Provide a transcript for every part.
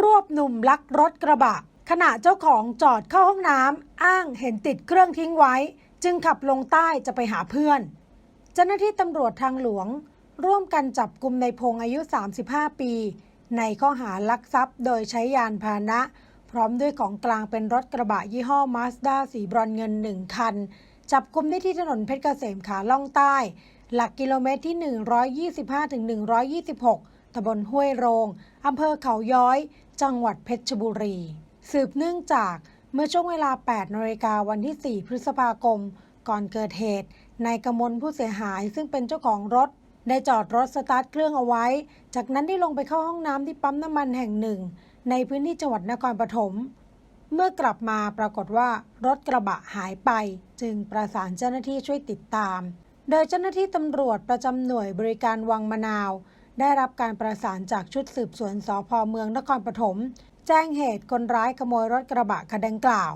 รวบหนุ่มลักรถกระบะ ขณะเจ้าของจอดเข้าห้องน้ำอ้างเห็นติดเครื่องทิ้งไว้ จึงขับลงใต้จะไปหาเพื่อน เจ้าหน้าที่ตำรวจทางหลวง ร่วมกันจับกลุ่มในพงอายุ 35 ปี ในข้อหาลักทรัพย์ โดยใช้ยานพาหนะ พร้อมด้วยของกลางเป็นรถกระบะยี่ห้อมาสด้าสีบรอนเงิน1คัน จับกลุ่มได้ที่ถนนเพชรเกษมขาล่องใต้ หลักกิโลเมตรที่ 125ถึง126 ตำบลห้วยโรงอำเภอเขาย้อย จังหวัดเพชรบุรี สืบเนื่องจากเมื่อช่วงเวลา 8นาฬิกาวันที่ 4 พฤษภาคม ก่อนเกิดเหตุ นายกมลผู้เสียหายซึ่งเป็นเจ้าของรถ ได้จอดรถสตาร์ทเครื่องเอาไว้ จากนั้นได้ลงไปเข้าห้องน้ำที่ปั๊มน้ำมันแห่งหนึ่ง ในพื้นที่จังหวัดนครปฐม เมื่อกลับมาปรากฏว่ารถกระบะหายไป จึงประสานเจ้าหน้าที่ช่วยติดตาม โดยเจ้าหน้าที่ตำรวจประจำหน่วยบริการวังมะนาว ได้รับการประสานจากชุดสืบสวนสพเมืองนครปฐมแจ้งเหตุคนร้ายขโมยรถกระบะคันดังกล่าว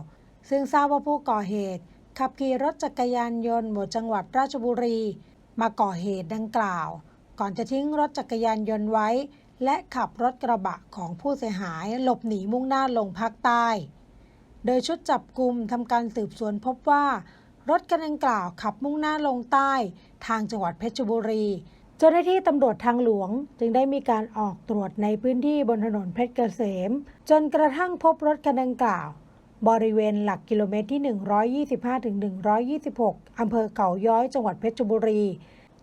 ซึ่งทราบว่าผู้ก่อเหตุ ขับขี่รถจักรยานยนต์หมดจังหวัดราชบุรี มาก่อเหตุดังกล่าว ก่อนจะทิ้งรถจักรยานยนต์ไว้ และขับรถกระบะของผู้เสียหายหลบหนีมุ่งหน้าลงภาคใต้ โดยชุดจับกลุ่มทำการสืบสวนพบว่ารถคันดังกล่าวขับมุ่งหน้าลงใต้ ทางจังหวัดเพชรบุรี จ้าหน้าที่ตำรวจทางหลวง จึงได้มีการออกตรวจในพื้นที่บนถนนเพชรเกษม จนกระทั่งพบรถคันดังกล่าว บริเวณหลักกิโลเมตรที่ 125ถึง126 อำเภอเขาย้อยจังหวัดเพชรบุรี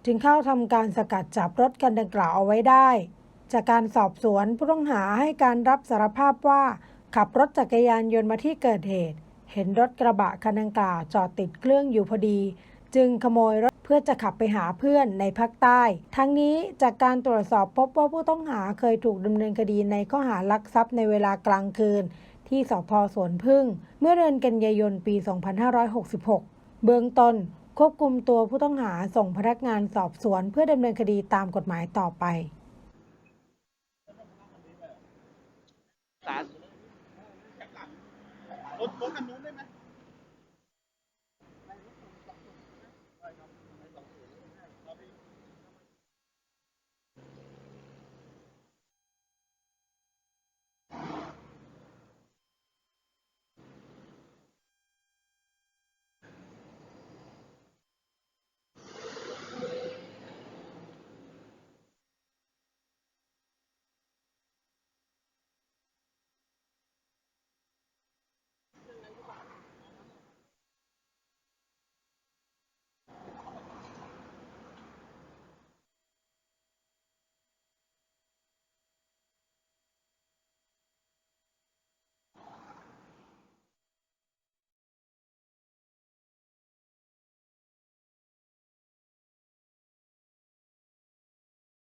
จึงเข้าทำการสกัดจับรถคันดังกล่าวเอาไว้ได้ จากการสอบสวนผู้ต้องหาให้การรับสารภาพว่า ขับรถจักรยานยนต์มาที่เกิดเหตุ เห็นรถกระบะคันดังกล่าวจอดติดเครื่องอยู่พอดี จึงขโมยรถ พื่อจะขับไปหาเพื่อนในภาคใต้ ทั้งนี้จากการตรวจสอบพบว่าผู้ต้องหาเคยถูกดำเนินคดีในข้อหารักทรัพย์ในเวลากลางคืน ที่สพสวนพึ่ง เมื่อเดือนกันยายนปี 2566 เบื้องต้นควบคุมตัวผู้ต้องหาส่งพนักงานสอบสวนเพื่อดำเนินคดีตามกฎหมายต่อไปรถรถคันนู้น